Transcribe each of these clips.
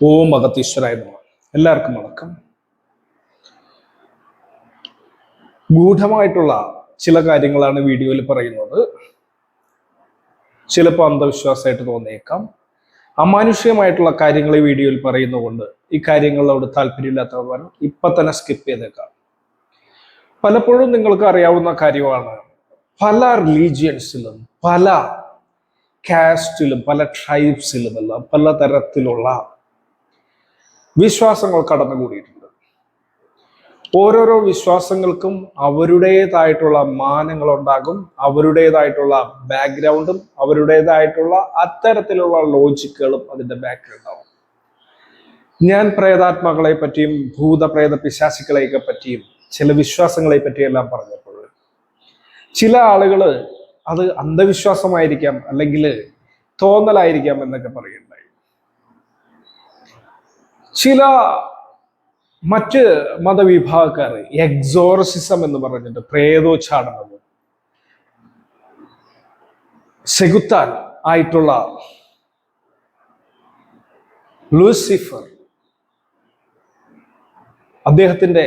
ഓം ഭഗതീശ്വരായ നമ എല്ലാവർക്കും വണക്കം. ഗൂഢമായിട്ടുള്ള ചില കാര്യങ്ങളാണ് വീഡിയോയിൽ പറയുന്നത്. ചിലപ്പോൾ അന്ധവിശ്വാസമായിട്ട് തോന്നിയേക്കാം. അമാനുഷികമായിട്ടുള്ള കാര്യങ്ങൾ ഈ വീഡിയോയിൽ പറയുന്നതുകൊണ്ട് ഈ കാര്യങ്ങളോട് താല്പര്യമില്ലാത്തവർ ഇപ്പൊ തന്നെ സ്കിപ്പ് ചെയ്തേക്കാം. പലപ്പോഴും നിങ്ങൾക്ക് അറിയാവുന്ന കാര്യമാണ്. പല റിലീജിയൻസിലും പല കാസ്റ്റിലും പല ട്രൈബ്സിലും എല്ലാം പല തരത്തിലുള്ള വിശ്വാസങ്ങൾ കടന്നുകൂടിയിട്ടുണ്ട്. ഓരോരോ വിശ്വാസങ്ങൾക്കും അവരുടേതായിട്ടുള്ള മാനങ്ങൾ ഉണ്ടാകും അവരുടേതായിട്ടുള്ള ബാക്ക്ഗ്രൗണ്ടും അവരുടേതായിട്ടുള്ള അത്തരത്തിലുള്ള ലോജിക്കുകളും അതിന്റെ ബാക്കിലുണ്ടാവും ഞാൻ പ്രേതാത്മാക്കളെ പറ്റിയും ഭൂതപ്രേത പിശാസികളെയൊക്കെ പറ്റിയും ചില വിശ്വാസങ്ങളെ പറ്റിയെല്ലാം പറഞ്ഞപ്പോൾ ചില ആളുകൾ അത് അന്ധവിശ്വാസമായിരിക്കാം അല്ലെങ്കിൽ തോന്നലായിരിക്കാം എന്നൊക്കെ പറയുണ്ടായി ചില മറ്റ് മതവിഭാഗക്കാർ എക്സോർസിസം എന്ന് പറഞ്ഞിട്ട് പ്രേതോച്ചാടനം സെഗുത്താൻ ആയിട്ടുള്ള ലൂസിഫർ അദ്ദേഹത്തിന്റെ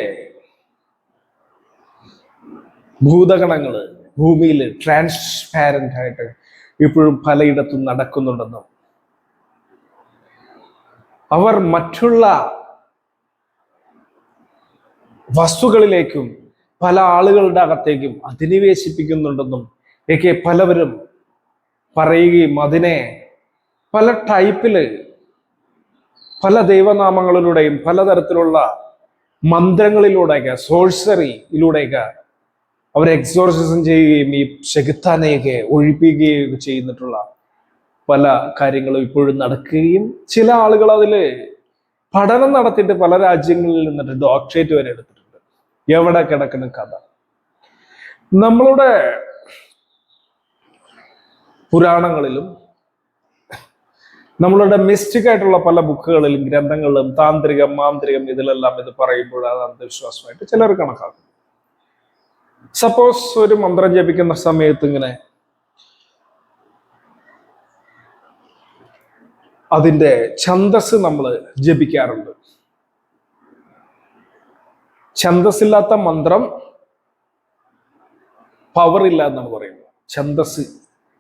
ഭൂതഗണങ്ങൾ ഭൂമിയിൽ ട്രാൻസ്പാരന്റ് ആയിട്ട് ഇപ്പോഴും പലയിടത്തും നടക്കുന്നുണ്ടെന്നും അവർ മറ്റുള്ള വസ്തുക്കളിലേക്കും പല ആളുകളുടെ അകത്തേക്കും അധിനിവേശിപ്പിക്കുന്നുണ്ടെന്നും ഒക്കെ പലവരും പറയുകയും അതിനെ പല ടൈപ്പിൽ പല ദൈവനാമങ്ങളിലൂടെയും പലതരത്തിലുള്ള മന്ത്രങ്ങളിലൂടെയൊക്കെ സോഴ്സറിയിലൂടെയൊക്കെ അവർ എക്സോർസിസം ചെയ്യുകയും ഈ ശകുത്താനയൊക്കെ ഒഴിപ്പിക്കുകയും ചെയ്യുന്നിട്ടുള്ള പല കാര്യങ്ങളും ഇപ്പോഴും നടക്കുകയും ചില ആളുകൾ അതിൽ പഠനം നടത്തിയിട്ട് പല രാജ്യങ്ങളിൽ നിന്നിട്ട് ഡോക്ടറേറ്റ് വരെ എടുത്തിട്ടുണ്ട്. എവിടെ കിടക്കുന്ന കഥ. നമ്മളുടെ പുരാണങ്ങളിലും നമ്മളുടെ മിസ്റ്റിക് ആയിട്ടുള്ള പല ബുക്കുകളിലും ഗ്രന്ഥങ്ങളിലും താന്ത്രികം മാന്ത്രികം ഇതിലെല്ലാം ഇത് പറയുമ്പോൾ അത് അന്ധവിശ്വാസമായിട്ട് ചിലർ കണക്കാക്കും. സപ്പോസ് ഒരു മന്ത്രം ജപിക്കുന്ന സമയത്ത് ഇങ്ങനെ അതിന്റെ ഛന്തസ് നമ്മൾ ജപിക്കാറുണ്ട്. ഛന്തസ്സില്ലാത്ത മന്ത്രം പവർ ഇല്ല എന്നാണ് പറയുന്നത്. ഛന്തസ്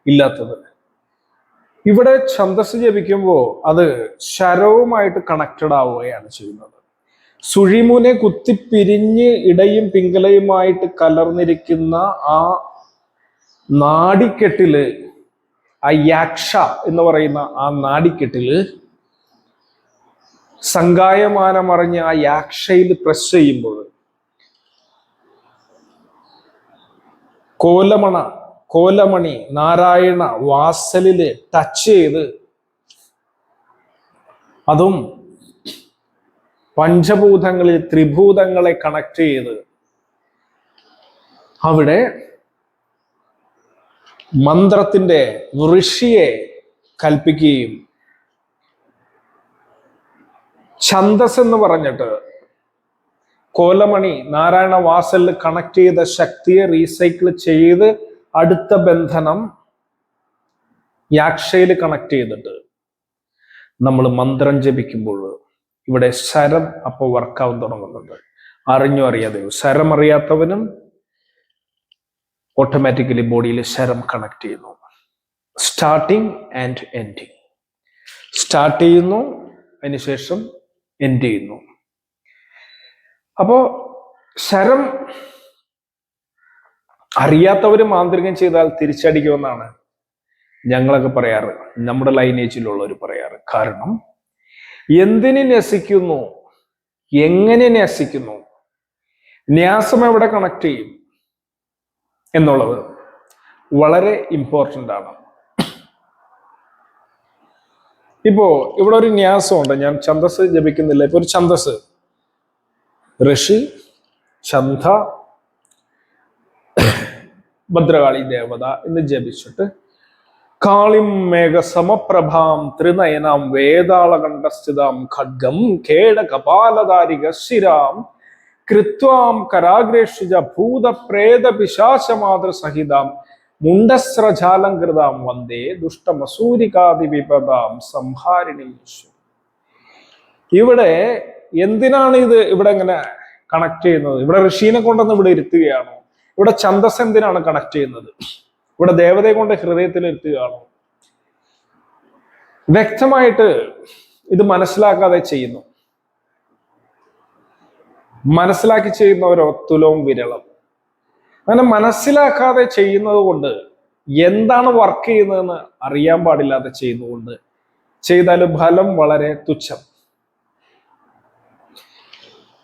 ഇല്ലാത്തത്. ഇവിടെ ഛന്തസ് ജപിക്കുമ്പോൾ അത് ശരവുമായിട്ട് കണക്റ്റഡ് ആവുകയാണ് ചെയ്യുന്നത്. സുഴിമുനെ കുത്തിപ്പിരിഞ്ഞ് ഇടയും പിങ്കലയുമായിട്ട് കലർന്നിരിക്കുന്ന ആ നാടിക്കെട്ടിൽ ആ യാക്ഷ എന്ന് പറയുന്ന ആ നാടിക്കെട്ടിൽ സങ്കായമാനമറിഞ്ഞ ആ യാക്ഷയിൽ പ്രസ് ചെയ്യുമ്പോൾ കോലമണ കോലമണി നാരായണ വാസലിൽ ടച്ച് ചെയ്ത് അതും പഞ്ചഭൂതങ്ങളിൽ ത്രിഭൂതങ്ങളെ കണക്ട് ചെയ്ത് അവിടെ മന്ത്രത്തിന്റെ ഋഷിയെ കൽപ്പിക്കുകയും ഛന്തസ് എന്ന് പറഞ്ഞിട്ട് കോലമണി നാരായണ വാസലിൽ കണക്ട് ചെയ്ത ശക്തിയെ റീസൈക്കിൾ ചെയ്ത് അടുത്ത ബന്ധനം യാക്ഷയിൽ കണക്ട് ചെയ്തിട്ട് നമ്മൾ മന്ത്രം ജപിക്കുമ്പോൾ ഇവിടെ ശരം അപ്പോൾ വർക്കാവാൻ തുടങ്ങുന്നുണ്ട്. അറിഞ്ഞോ അറിയാതെയോ? ശരം അറിയാത്തവനും ഓട്ടോമാറ്റിക്കലി ബോഡിയിൽ ശരം കണക്ട് ചെയ്യുന്നു. സ്റ്റാർട്ടിങ് ആൻഡ് എൻഡിങ് സ്റ്റാർട്ട് ചെയ്യുന്നു അതിനുശേഷം എൻഡ് ചെയ്യുന്നു. അപ്പോ ശരം അറിയാത്തവർ മാന്ത്രികം ചെയ്താൽ തിരിച്ചടിക്കുമെന്നാണ് ഞങ്ങളൊക്കെ പറയാറ്. നമ്മുടെ ലൈനേജിലുള്ളവർ പറയാറ്. കാരണം എന്തിന് നസിക്കുന്നു എങ്ങനെ നസിക്കുന്നു ന്യാസം എവിടെ കണക്ട് ചെയ്യും? എന്നുള്ളത് വളരെ ഇമ്പോർട്ടന്റ് ആണ്. ഇപ്പോ ഇവിടെ ഒരു ന്യാസമുണ്ട് ഞാൻ ഛന്തസ് ജപിക്കുന്നില്ല. ഇപ്പൊ ഒരു ഛന്തസ് ഋഷി ഛന്ത ഭദ്രകാളി ദേവത എന്ന് ജപിച്ചിട്ട് കാളിം മേഘ സമപ്രഭാം ത്രിനയനാം വേതാളകണ്ഠസ്ഥിതാം ഖഡ്ഗം ഖേട കപാലധാരിക ശിരാം കൃത്വാം ഭൂത ഭൂതപ്രേത പിശാചമാതൃ സഹിതാം മുണ്ടസ്രജാലംകൃതാം വന്ദേ ദുഷ്ടമസൂരികാതി വിപദാം സംഹാരിണി ഇവിടെ എന്തിനാണ് ഇത് ഇവിടെ ഇങ്ങനെ കണക്ട് ചെയ്യുന്നത്? ഇവിടെ ഋഷീനെ കൊണ്ടൊന്ന് ഇവിടെ ഇരുത്തുകയാണോ? ഇവിടെ ഛന്തസ് എന്തിനാണ് കണക്ട് ചെയ്യുന്നത്? ഇവിടെ ദേവതയെ കൊണ്ട് ഹൃദയത്തിൽ ഇരുത്തുകയാണോ? വ്യക്തമായിട്ട് ഇത് മനസ്സിലാക്കാതെ ചെയ്യുന്നു. മനസ്സിലാക്കി ചെയ്യുന്നവരോ തുലവും വിരളം. അങ്ങനെ മനസ്സിലാക്കാതെ ചെയ്യുന്നത് കൊണ്ട് എന്താണ് വർക്ക് ചെയ്യുന്നതെന്ന് അറിയാൻ പാടില്ലാതെ ചെയ്യുന്നതുകൊണ്ട് ചെയ്താൽ ഫലം വളരെ തുച്ഛം.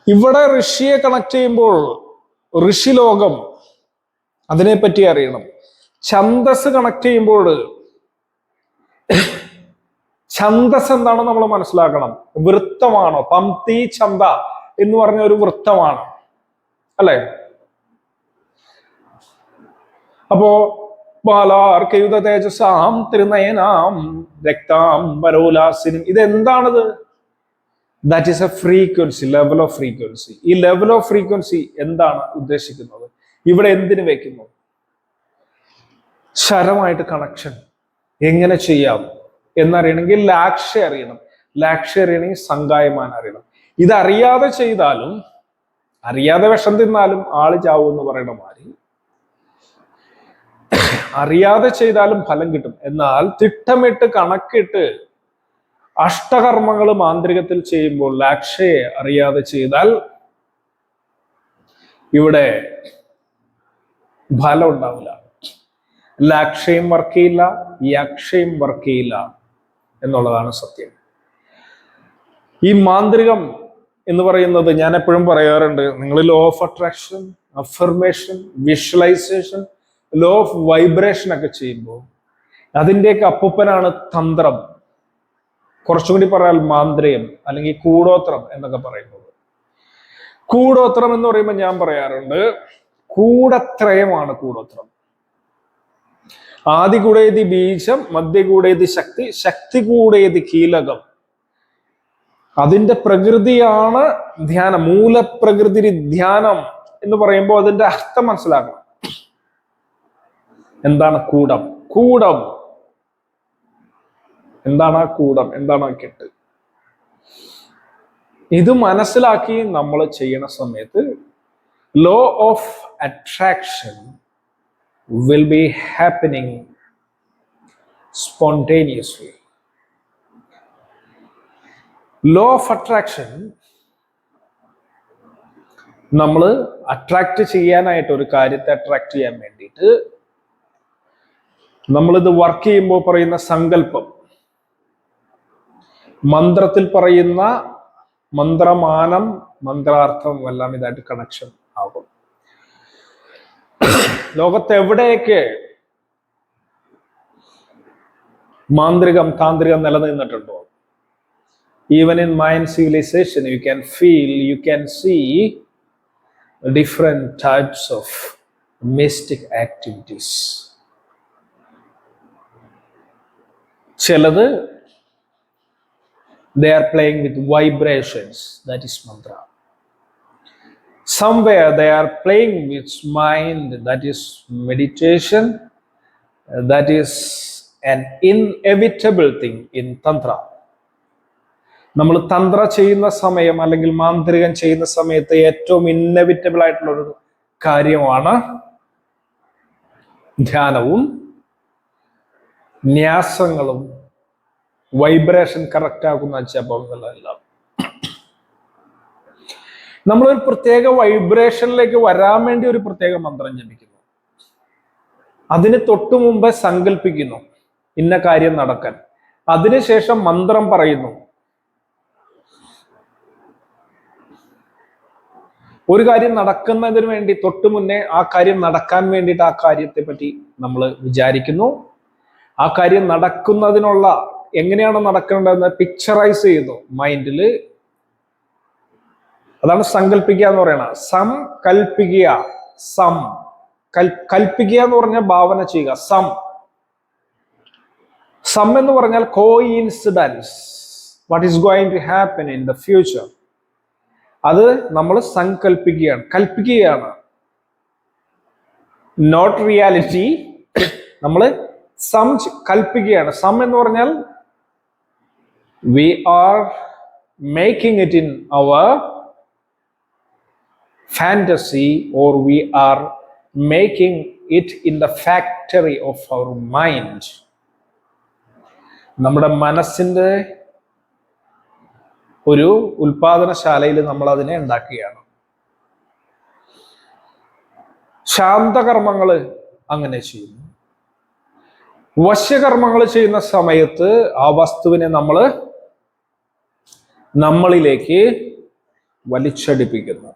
ഇവിടെ ഋഷിയെ കണക്ട് ചെയ്യുമ്പോൾ ഋഷി ലോകം അതിനെപ്പറ്റി അറിയണം. ഛന്തസ് കണക്ട് ചെയ്യുമ്പോൾ ഛന്തസ് എന്താണെന്ന് നമ്മൾ മനസ്സിലാക്കണം. വൃത്തമാണോ? പംതി ഛന്ത എന്ന് പറഞ്ഞ ഒരു വൃത്തമാണ്. അല്ലെ? അപ്പോ ബാലാർക്കയുത തേജസാം തിരുനയനാം രക്താം വരോലാസിനും ഇതെന്താണത്? That is a frequency level of frequency ഈ ലെവൽ ഓഫ് ഫ്രീക്വൻസി എന്താണ് ഉദ്ദേശിക്കുന്നത്? ഇവിടെ എന്തിനു വെക്കുന്നു? ശരമായിട്ട് കണക്ഷൻ എങ്ങനെ ചെയ്യാം? എന്നറിയണമെങ്കിൽ ലാക്ഷ അറിയണം. ലാക്ഷ അറിയണമെങ്കിൽ സംഗായമാൻ അറിയണം. ഇതറിയാതെ ചെയ്താലും അറിയാതെ വിഷം തിന്നാലും ആൾ ചാവും എന്ന് പറയുന്ന മാതിരി അറിയാതെ ചെയ്താലും ഫലം കിട്ടും. എന്നാൽ തിട്ടമിട്ട് കണക്കിട്ട് അഷ്ടകർമ്മങ്ങൾ മാന്ത്രികത്തിൽ ചെയ്യുമ്പോൾ ലാക്ഷയെ അറിയാതെ ചെയ്താൽ ഇവിടെ ഫലം ഉണ്ടാവില്ല. ലാക്ഷയും വർക്ക് ചെയ്യില്ല യക്ഷയും വർക്ക് ചെയ്യില്ല എന്നുള്ളതാണ് സത്യം. ഈ മാന്ത്രികം എന്ന് പറയുന്നത് ഞാൻ എപ്പോഴും പറയാറുണ്ട് നിങ്ങൾ law of attraction affirmation visualisation law of vibration ഒക്കെ ചെയ്യുമ്പോൾ അതിന്റെയൊക്കെ അപ്പൂപ്പനാണ് തന്ത്രം. കുറച്ചും കൂടി പറയാൽ മാന്ത്രികം അല്ലെങ്കിൽ കൂടോത്രം എന്നൊക്കെ പറയുന്നത്. കൂടോത്രം എന്ന് പറയുമ്പോൾ ഞാൻ പറയാറുണ്ട് കൂടത്രയമാണ് കൂടോത്രം. ആദ്യ കൂടേതി ബീജം മധ്യ കൂടേതി ശക്തി ശക്തി കൂടേതി കീലകം. അതിന്റെ പ്രകൃതിയാണ് ധ്യാനം മൂലപ്രകൃതി ധ്യാനം എന്ന് പറയുമ്പോൾ അതിന്റെ അർത്ഥം മനസ്സിലാക്കണം. എന്താണ് കൂടം? കൂടം. എന്താണ് ആ കൂടം? എന്താണ് ആ കെട്ട്? ഇത് മനസ്സിലാക്കി നമ്മൾ ചെയ്യണ സമയത്ത് law of attraction will be happening spontaneously law of attraction നമ്മൾ അട്രാക്ട് ചെയ്യാനായിട്ട് ഒരു കാര്യത്തെ അട്രാക്ട് ചെയ്യാൻ വേണ്ടിയിട്ട് നമ്മളിത് വർക്ക് ചെയ്യുമ്പോൾ പറയുന്ന സങ്കല്പം. മന്ത്രത്തിൽ പറയുന്ന മന്ത്രമാനം മന്ത്രാർത്ഥം എല്ലാം ഇതായിട്ട് കണക്ഷൻ ആകും. ലോകത്ത് എവിടെയൊക്കെ Manthrikam താന്ത്രികം നിലനിന്നിട്ടുണ്ടോ? even in mind civilisation you can feel you can see different types of mystic activities ചിലത് they are playing with vibrations that is mantra somewhere they are playing with mind that is meditation uh, that is an inevitable thing in tantra നമ്മൾ തന്ത്ര ചെയ്യുന്ന സമയം അല്ലെങ്കിൽ മാന്ത്രികം ചെയ്യുന്ന സമയത്ത് ഏറ്റവും inevitable ആയിട്ടുള്ള ഒരു കാര്യമാണ് ധ്യാനവും ന്യാസങ്ങളും വൈബ്രേഷൻ കറക്റ്റ് ആക്കുന്ന ജപങ്ങളെല്ലാം നമ്മളൊരു പ്രത്യേക വൈബ്രേഷനിലേക്ക് വരാൻ വേണ്ടി ഒരു പ്രത്യേക മന്ത്രം ജപിക്കുന്നു. അതിന് തൊട്ടു സങ്കല്പിക്കുന്നു ഇന്ന കാര്യം നടക്കാൻ. അതിനുശേഷം മന്ത്രം പറയുന്നു. ഒരു കാര്യം നടക്കുന്നതിന് വേണ്ടി തൊട്ടു മുന്നേ ആ കാര്യം നടക്കാൻ വേണ്ടിയിട്ട് ആ കാര്യത്തെ പറ്റി നമ്മൾ വിചാരിക്കുന്നു. ആ കാര്യം നടക്കുന്നതിനുള്ള എങ്ങനെയാണ് നടക്കേണ്ടതെന്ന് പിക്ചറൈസ് ചെയ്യുന്നു മൈൻഡിൽ അതാണ് സങ്കല്പിക്കുക എന്ന് പറയുന്നത് സം കൽപ്പിക്കുക. സം. കൽ കൽപ്പിക്കുക എന്ന് പറഞ്ഞാൽ ഭാവന ചെയ്യുക. സം. സം എന്ന് പറഞ്ഞാൽ co incidence what is going to happen in the future അത് നമ്മൾ സങ്കല്പിക്കുകയാണ് കൽപ്പിക്കുകയാണ്. നോട്ട് റിയാലിറ്റി നമ്മൾ സം കൽപ്പിക്കുകയാണ്. സം എന്ന് പറഞ്ഞാൽ we are making it in our fantasy or we are making it in the factory of our mind. നമ്മുടെ മനസ്സിന്റെ ഒരു ഉൽപാദനശാലയിൽ നമ്മൾ അതിനെ ഉണ്ടാക്കുകയാണ്. ശാന്തകർമ്മങ്ങൾ അങ്ങനെ ചെയ്യുന്നു. വശ്യകർമ്മങ്ങൾ ചെയ്യുന്ന സമയത്ത് ആ വസ്തുവിനെ നമ്മൾ നമ്മളിലേക്ക് വലിച്ചടിപ്പിക്കുന്നു.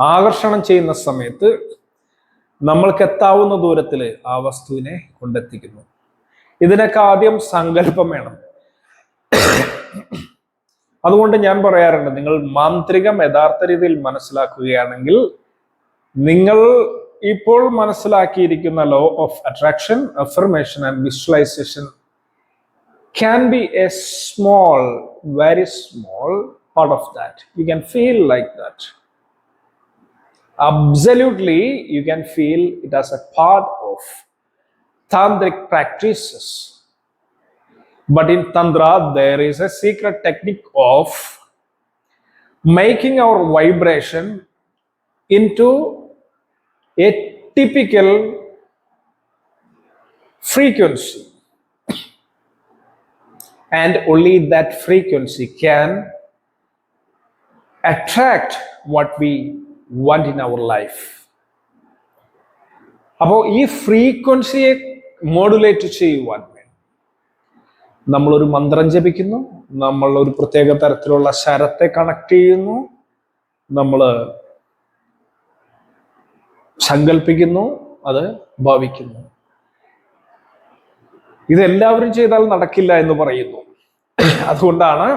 ആകർഷണം ചെയ്യുന്ന സമയത്ത് നമ്മൾക്ക് എത്താവുന്ന ദൂരത്തിൽ ആ വസ്തുവിനെ കൊണ്ടെത്തിക്കുന്നു. ഇതിനൊക്കെ ആദ്യം സങ്കല്പം വേണം. അതുകൊണ്ട് ഞാൻ പറയാറുണ്ട് നിങ്ങൾ മാന്ത്രികം യഥാർത്ഥ രീതിയിൽ മനസ്സിലാക്കുകയാണെങ്കിൽ നിങ്ങൾ ഇപ്പോൾ മനസ്സിലാക്കിയിരിക്കുന്ന law of attraction affirmation and visualisation can be a small very small part of that you can feel like that absolutely you can feel it as a part of tantric practices But in Tantra, there is a secret technique of making our vibration into a typical frequency and only that frequency can attract what we want in our life. അപ്പോൾ ഈ ഫ്രീക്വൻസിയെ modulate ചെയ്യുവാൻ വേണ്ടി നമ്മളൊരു മന്ത്രം ജപിക്കുന്നു നമ്മൾ ഒരു പ്രത്യേക തരത്തിലുള്ള ശരത്തെ കണക്ട് ചെയ്യുന്നു നമ്മൾ സങ്കല്പിക്കുന്നു അത് ഭാവിക്കുന്നു. ഇതെല്ലാവരും ചെയ്താൽ നടക്കില്ല എന്ന് പറയുന്നു. അതുകൊണ്ടാണ്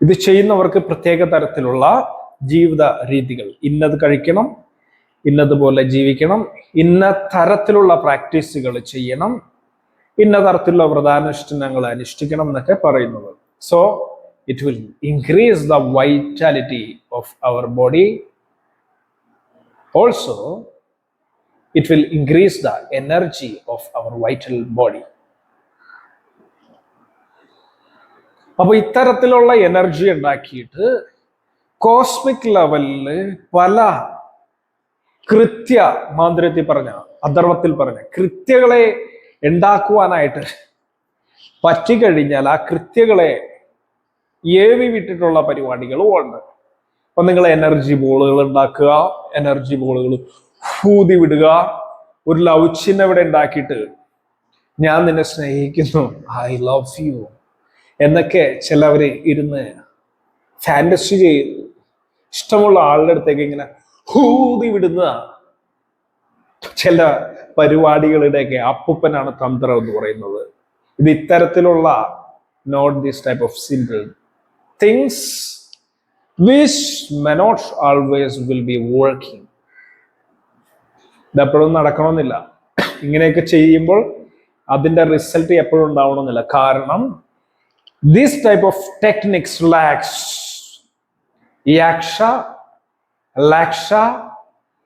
ഇത് ചെയ്യുന്നവർക്ക് പ്രത്യേക തരത്തിലുള്ള ജീവിത രീതികൾ. ഇന്നത് കഴിക്കണം ഇന്നതുപോലെ ജീവിക്കണം ഇന്ന തരത്തിലുള്ള പ്രാക്ടീസുകൾ ചെയ്യണം. ഇന്ന തരത്തിലുള്ള വ്രതാനുഷ്ഠാനങ്ങൾ അനുഷ്ഠിക്കണം എന്നൊക്കെ പറയുന്നത്. So it will increase the vitality of our body also it will increase the energy of our vital body അപ്പൊ ഇത്തരത്തിലുള്ള എനർജി ഉണ്ടാക്കിയിട്ട് കോസ്മിക് ലെവലിൽ പല കൃത്യ മാന്ത്രത്തിൽ പറഞ്ഞ അധർവത്തിൽ പറഞ്ഞ കൃത്യകളെ ഉണ്ടാക്കുവാനായിട്ട് പറ്റിക്കഴിഞ്ഞാൽ ആ കൃത്യകളെ ഏവി വിട്ടിട്ടുള്ള പരിപാടികളും ഉണ്ട്. അപ്പൊ നിങ്ങൾ എനർജി ബോളുകൾ ഉണ്ടാക്കുക എനർജി ബോളുകൾ ഊതി വിടുക. ഒരു ലവ് ചിഹ്നം ഇവിടെ ഉണ്ടാക്കിയിട്ട് ഞാൻ നിന്നെ സ്നേഹിക്കുന്നു ഐ ലവ് യു എന്നൊക്കെ ചിലവര് ഇരുന്ന് ഫാന്റസി ചെയ്യുന്നു. ഇഷ്ടമുള്ള ആളുടെ അടുത്തേക്ക് ഇങ്ങനെ ഹൂതി വിടുന്ന ചില പരിപാടികളുടെയൊക്കെ അപ്പൂപ്പനാണ് തന്ത്രം എന്ന് പറയുന്നത്. ഇത് ഇത്തരത്തിലുള്ള not this type of simple things which may not always will be working ഇതെപ്പോഴും നടക്കണമെന്നില്ല. ഇങ്ങനെയൊക്കെ ചെയ്യുമ്പോൾ അതിന്റെ റിസൾട്ട് എപ്പോഴും ഉണ്ടാവണമെന്നില്ല. കാരണം ദിസ് ടൈപ്പ് ഓഫ് ടെക്നിക്സ് ലാക്സ് ലാക്ഷ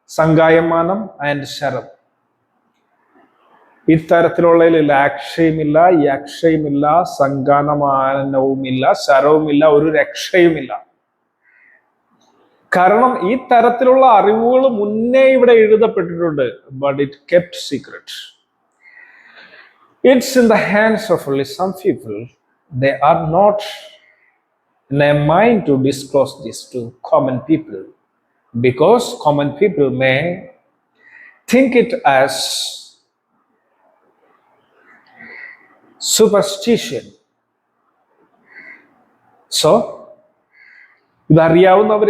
സംഗായമാനം ആൻഡ് ശരം. ഇത്തരത്തിലുള്ളതിൽ ലാക്ഷയുമില്ല യക്ഷയുമില്ല സംഗാനമാനവുമില്ല ശരവുമില്ല ഒരു രക്ഷയുമില്ല. കാരണം ഈ തരത്തിലുള്ള അറിവുകൾ മുന്നേ ഇവിടെ എഴുതപ്പെട്ടിട്ടുണ്ട് but it kept secret it's in the hands of only some people they are not in a mind to disclose this to common people. Because common people may think it as superstition. So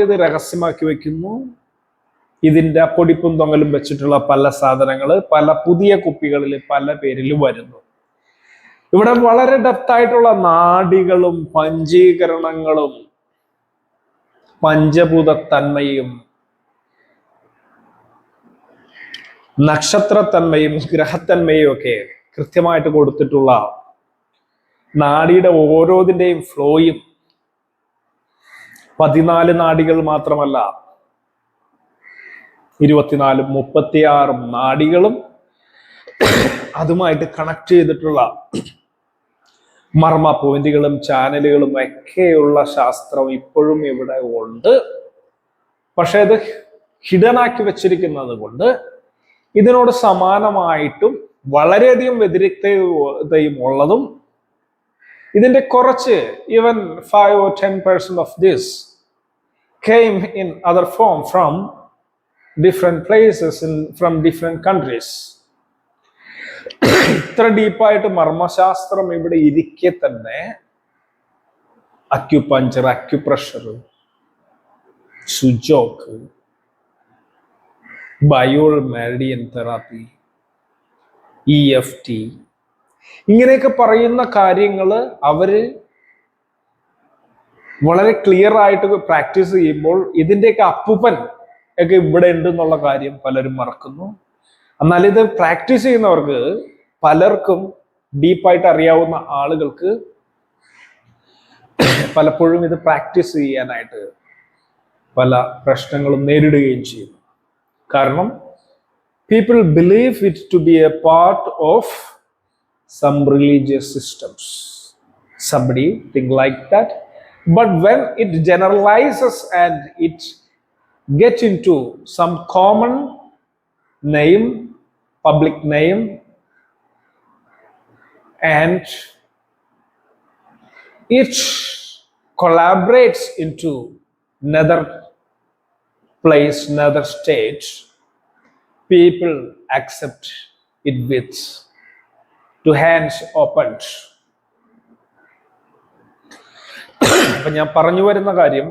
ഇത് രഹസ്യമാക്കി വെക്കുന്നു. ഇതിന്റെ പൊടിപ്പും തൊങ്ങലും വെച്ചിട്ടുള്ള പല സാധനങ്ങൾ പല പുതിയ കുപ്പികളിൽ പല പേരിൽ വരുന്നു. ഇവിടെ വളരെ ഡെപ്ത് ആയിട്ടുള്ള നാഡികളും പഞ്ചീകരണങ്ങളും പഞ്ചഭൂത തന്മയും നക്ഷത്രത്തന്മയും ഗ്രഹത്തന്മയും ഒക്കെ കൃത്യമായിട്ട് കൊടുത്തിട്ടുള്ള നാടിയുടെ ഓരോതിന്റെയും ഫ്ലോയും പതിനാല് നാടികൾ മാത്രമല്ല ഇരുപത്തിനാലും മുപ്പത്തിയാറും നാടികളും അതുമായിട്ട് കണക്ട് ചെയ്തിട്ടുള്ള മർമ്മ പോയിന്റുകളും ചാനലുകളും ഒക്കെയുള്ള ശാസ്ത്രം ഇപ്പോഴും ഇവിടെ ഉണ്ട്. പക്ഷെ അത് ഹിഡൻ ആക്കി വെച്ചിരിക്കുന്നത് കൊണ്ട് ഇതിനോട് സമാനമായിട്ടും വളരെയധികം വ്യതിരിക്തതയും ഉള്ളതും ഇതിന്റെ കുറച്ച് even five or ten percent of this came in other form from different places in from different countries ഇത്ര ഡീപ്പായിട്ട് മർമ്മശാസ്ത്രം ഇവിടെ ഇരിക്കെ തന്നെ acupuncture acupressure Sujok bio meridian therapy E F T ഇങ്ങനെയൊക്കെ പറയുന്ന കാര്യങ്ങൾ അവർ വളരെ ക്ലിയർ ആയിട്ട് പ്രാക്ടീസ് ചെയ്യുമ്പോൾ ഇതിന്റെയൊക്കെ അപ്പുപ്പൻ ഒക്കെ ഇവിടെ ഉണ്ട് എന്നുള്ള കാര്യം പലരും മറക്കുന്നു. എന്നാൽ ഇത് പ്രാക്ടീസ് ചെയ്യുന്നവർക്ക് പലർക്കും ഡീപ്പായിട്ട് അറിയാവുന്ന ആളുകൾക്ക് പലപ്പോഴും ഇത് പ്രാക്ടീസ് ചെയ്യാനായിട്ട് പല പ്രശ്നങ്ങളും നേരിടുകയും ചെയ്യുന്നു കാരണം people believe it to be a part of some religious systems somebody think like that but when it generalizes and it get into some common name public name and it collaborates into another place another state people accept it with two hands opened അപ്പൊ ഞാൻ പറഞ്ഞു വരുന്ന കാര്യം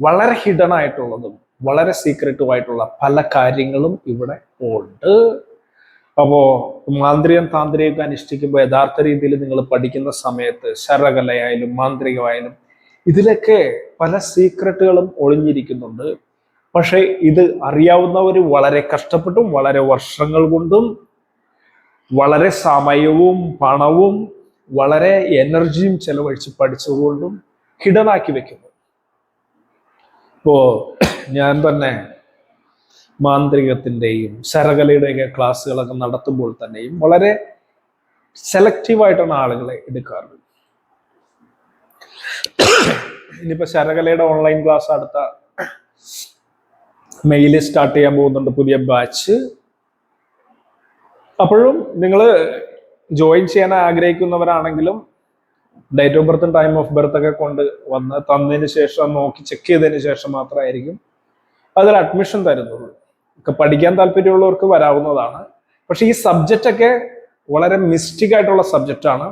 വളരെ hidden ആയിട്ടുള്ളതും വളരെ സീക്രട്ടുമായിട്ടുള്ള പല കാര്യങ്ങളും ഇവിടെ ഉണ്ട്. അപ്പോ മാന്ത്രികം താന്ത്രികം അനുഷ്ഠിക്കുമ്പോൾ യഥാർത്ഥ രീതിയിൽ നിങ്ങൾ പഠിക്കുന്ന സമയത്ത് ശരകലയായാലും മാന്ത്രികമായാലും ഇതിലൊക്കെ പല സീക്രട്ടുകളും ഒളിഞ്ഞിരിക്കുന്നുണ്ട്. പക്ഷെ ഇത് അറിയാവുന്നവർ വളരെ കഷ്ടപ്പെട്ടും വളരെ വർഷങ്ങൾ കൊണ്ടും വളരെ സമയവും പണവും വളരെ എനർജിയും ചെലവഴിച്ച് പഠിച്ചതുകൊണ്ടും ഹിഡനാക്കി വെക്കുന്നു. ഇപ്പോ ഞാൻ തന്നെ മാന്ത്രികത്തിന്റെയും ശരകലയുടെയൊക്കെ ക്ലാസ്സുകളൊക്കെ നടത്തുമ്പോൾ തന്നെയും വളരെ സെലക്റ്റീവായിട്ടാണ് ആളുകളെ എടുക്കാറുള്ളത്. ഇനിയിപ്പോ ശരകലയുടെ ഓൺലൈൻ ക്ലാസ് അടുത്ത മെയിൽ സ്റ്റാർട്ട് ചെയ്യാൻ പോകുന്നുണ്ട് പുതിയ ബാച്ച് അപ്പോഴും നിങ്ങൾ ജോയിൻ ചെയ്യാൻ ആഗ്രഹിക്കുന്നവരാണെങ്കിലും ഡേറ്റ് ഓഫ് ബർത്തും ടൈം ഓഫ് ബർത്ത് ഒക്കെ കൊണ്ട് വന്ന് തന്നതിന് ശേഷം നോക്കി ചെക്ക് ചെയ്തതിന് ശേഷം മാത്രമായിരിക്കും അതിൽ അഡ്മിഷൻ തരുന്നുള്ളൂ ഒക്കെ പഠിക്കാൻ താല്പര്യമുള്ളവർക്ക് വരാവുന്നതാണ്. പക്ഷേ ഈ സബ്ജക്റ്റ് ഒക്കെ വളരെ മിസ്റ്റിക് ആയിട്ടുള്ള സബ്ജക്റ്റാണ്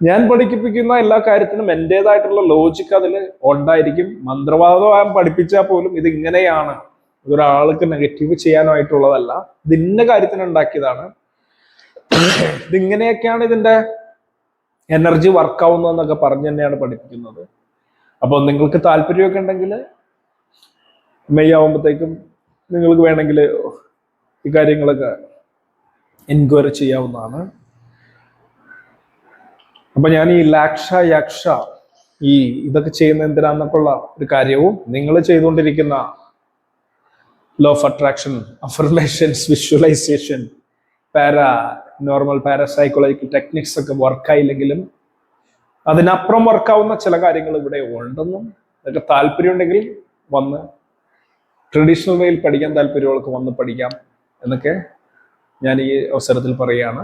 ഞാൻ പഠിപ്പിക്കുന്ന എല്ലാ കാര്യത്തിനും എന്റെതായിട്ടുള്ള ലോജിക്ക് അതിൽ ഉണ്ടായിരിക്കും. മന്ത്രവാദം പഠിപ്പിച്ചാൽ പോലും ഇത് ഇങ്ങനെയാണ്. ഒരാൾക്ക് നെഗറ്റീവ് ചെയ്യാനായിട്ടുള്ളതല്ല. ഇത് ഇന്ന കാര്യത്തിന് ഉണ്ടാക്കിയതാണ്. ഇതിങ്ങനെയൊക്കെയാണ് ഇതിന്റെ എനർജി വർക്ക് ആവുന്നതെന്നൊക്കെ പറഞ്ഞു തന്നെയാണ് പഠിപ്പിക്കുന്നത്. അപ്പോൾ നിങ്ങൾക്ക് താല്പര്യമൊക്കെ ഉണ്ടെങ്കിൽ മെയ് ആവുമ്പോഴത്തേക്കും നിങ്ങൾക്ക് വേണമെങ്കിൽ ഈ കാര്യങ്ങളൊക്കെ എൻക്വയറി ചെയ്യാവുന്നതാണ്. അപ്പൊ ഞാൻ ഈ ലാക്ഷ യക്ഷ ഈ ഇതൊക്കെ ചെയ്യുന്ന എന്തിനാന്നൊക്കെയുള്ള ഒരു കാര്യവും നിങ്ങൾ ചെയ്തുകൊണ്ടിരിക്കുന്ന law of attraction affirmations visualisation para normal parapsychological techniques ഒക്കെ വർക്കായില്ലെങ്കിലും അതിനപ്പുറം വർക്കാവുന്ന ചില കാര്യങ്ങൾ ഇവിടെ ഉണ്ടെന്നും ഇതൊക്കെ താല്പര്യമുണ്ടെങ്കിൽ വന്ന് ട്രഡീഷണൽ വേയിൽ പഠിക്കാൻ താല്പര്യമുള്ളവർക്ക് വന്ന് പഠിക്കാം എന്നൊക്കെ ഞാൻ ഈ അവസരത്തിൽ പറയുകയാണ്.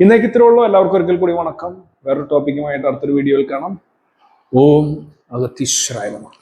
ഇന്നേക്ക് ഇത്രേ ഉള്ളൂ. എല്ലാവർക്കും ഒരിക്കൽ കൂടി വണക്കം. വേറൊരു ടോപ്പിക്കുമായിട്ട് അടുത്തൊരു വീഡിയോയിൽ കാണാം. ഓം അഗതിശ്രായമാണ്